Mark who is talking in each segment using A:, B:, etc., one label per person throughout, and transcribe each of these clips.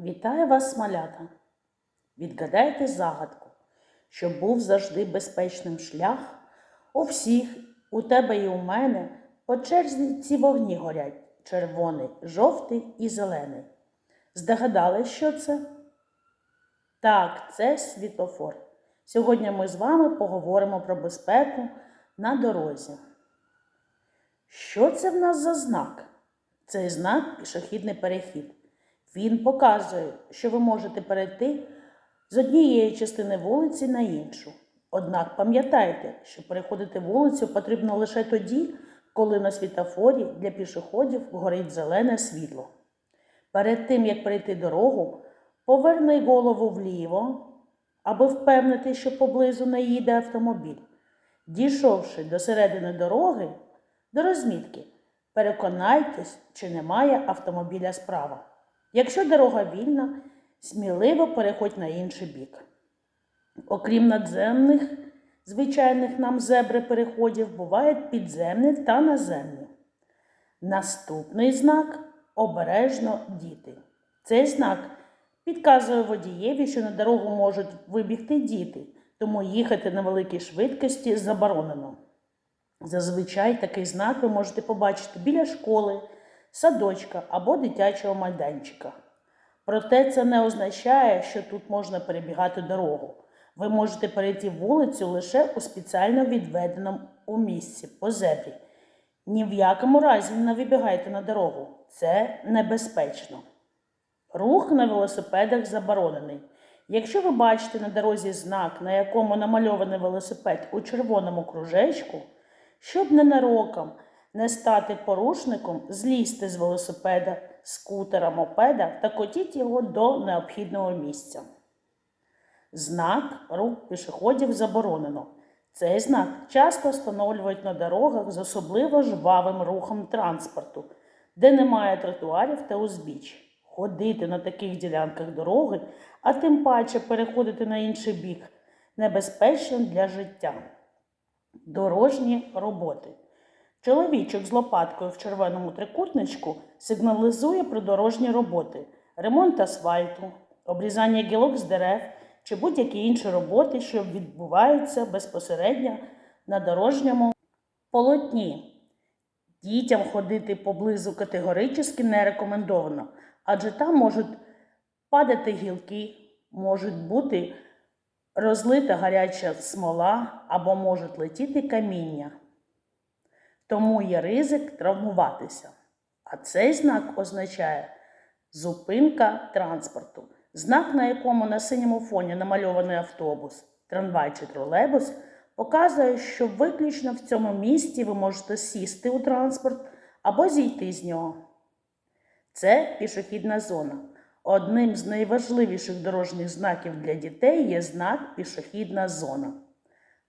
A: Вітаю вас, малята! Відгадайте загадку, щоб був завжди безпечним шлях. У всіх, у тебе і у мене, по черзі ці вогні горять червоний, жовтий і зелений. Здогадали, що це? Так, це світофор. Сьогодні ми з вами поговоримо про безпеку на дорозі. Що це в нас за знак? Цей знак пішохідний перехід. Він показує, що ви можете перейти з однієї частини вулиці на іншу. Однак пам'ятайте, що переходити вулицю потрібно лише тоді, коли на світофорі для пішоходів горить зелене світло. Перед тим, як перейти дорогу, поверни голову вліво, аби впевнити, що поблизу не їде автомобіль. Дійшовши до середини дороги, до розмітки, переконайтесь, чи немає автомобіля справа. Якщо дорога вільна, сміливо переходь на інший бік. Окрім надземних, звичайних нам зебри переходів, бувають підземні та наземні. Наступний знак обережно діти. Цей знак підказує водієві, що на дорогу можуть вибігти діти, тому їхати на великій швидкості заборонено. Зазвичай такий знак ви можете побачити біля школи, садочка або дитячого майданчика. Проте це не означає, що тут можна перебігати дорогу. Ви можете перейти вулицю лише у спеціально відведеному місці по зебрі. Ні в якому разі не вибігайте на дорогу. Це небезпечно. Рух на велосипедах заборонений. Якщо ви бачите на дорозі знак, на якому намальований велосипед у червоному кружечку, щоб ненароком не стати порушником, злізьте з велосипеда, скутера, мопеда та котіть його до необхідного місця. Знак рух пішоходів заборонено. Цей знак часто встановлюють на дорогах з особливо жвавим рухом транспорту, де немає тротуарів та узбіч. Ходити на таких ділянках дороги, а тим паче переходити на інший бік, небезпечно для життя. Дорожні роботи. Чоловічок з лопаткою в червоному трикутничку сигналізує про дорожні роботи, ремонт асфальту, обрізання гілок з дерев чи будь-які інші роботи, що відбуваються безпосередньо на дорожньому полотні. Дітям ходити поблизу категорично не рекомендовано, адже там можуть падати гілки, можуть бути розлита гаряча смола або можуть летіти каміння. Тому є ризик травмуватися. А цей знак означає зупинка транспорту. Знак, на якому на синьому фоні намальований автобус, трамвай чи тролейбус, показує, що виключно в цьому місці ви можете сісти у транспорт або зійти з нього. Це пішохідна зона. Одним з найважливіших дорожніх знаків для дітей є знак пішохідна зона.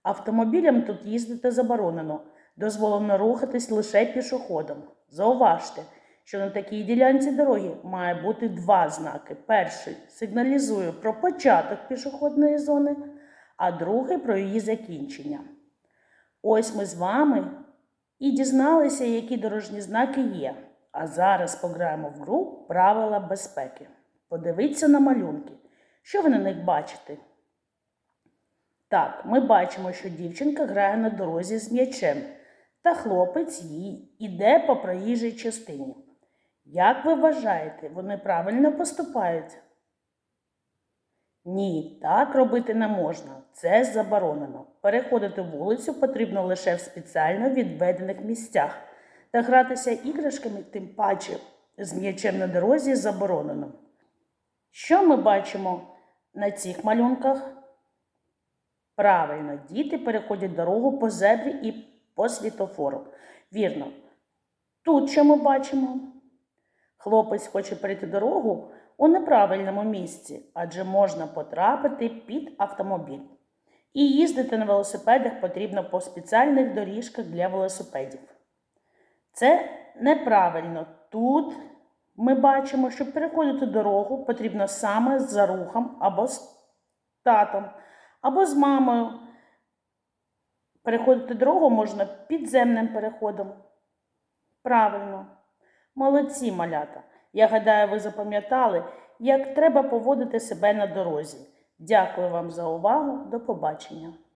A: Автомобілям тут їздити заборонено, дозволено рухатись лише пішоходом. Зауважте, що на такій ділянці дороги має бути два знаки. Перший сигналізує про початок пішохідної зони, а другий про її закінчення. Ось ми з вами і дізналися, які дорожні знаки є. А зараз пограємо в гру правила безпеки. Подивіться на малюнки. Що ви на них бачите? Так, ми бачимо, що дівчинка грає на дорозі з м'ячем, та хлопець їй іде по проїжджій частині. Як ви вважаєте, вони правильно поступають? Ні, так робити не можна. Це заборонено. Переходити вулицю потрібно лише в спеціально відведених місцях. Та гратися іграшками, тим паче з м'ячем на дорозі заборонено. Що ми бачимо на цих малюнках? Правильно, діти переходять дорогу по зебрі і по світофору. Вірно. Тут що ми бачимо? Хлопець хоче перейти дорогу у неправильному місці, адже можна потрапити під автомобіль. І їздити на велосипедах потрібно по спеціальних доріжках для велосипедів. Це неправильно. Тут ми бачимо, щоб переходити дорогу, потрібно саме за рухом або з татом, або з мамою. Переходити дорогу можна підземним переходом. Правильно. Молодці малята. Я гадаю, ви запам'ятали, як треба поводити себе на дорозі. Дякую вам за увагу. До побачення.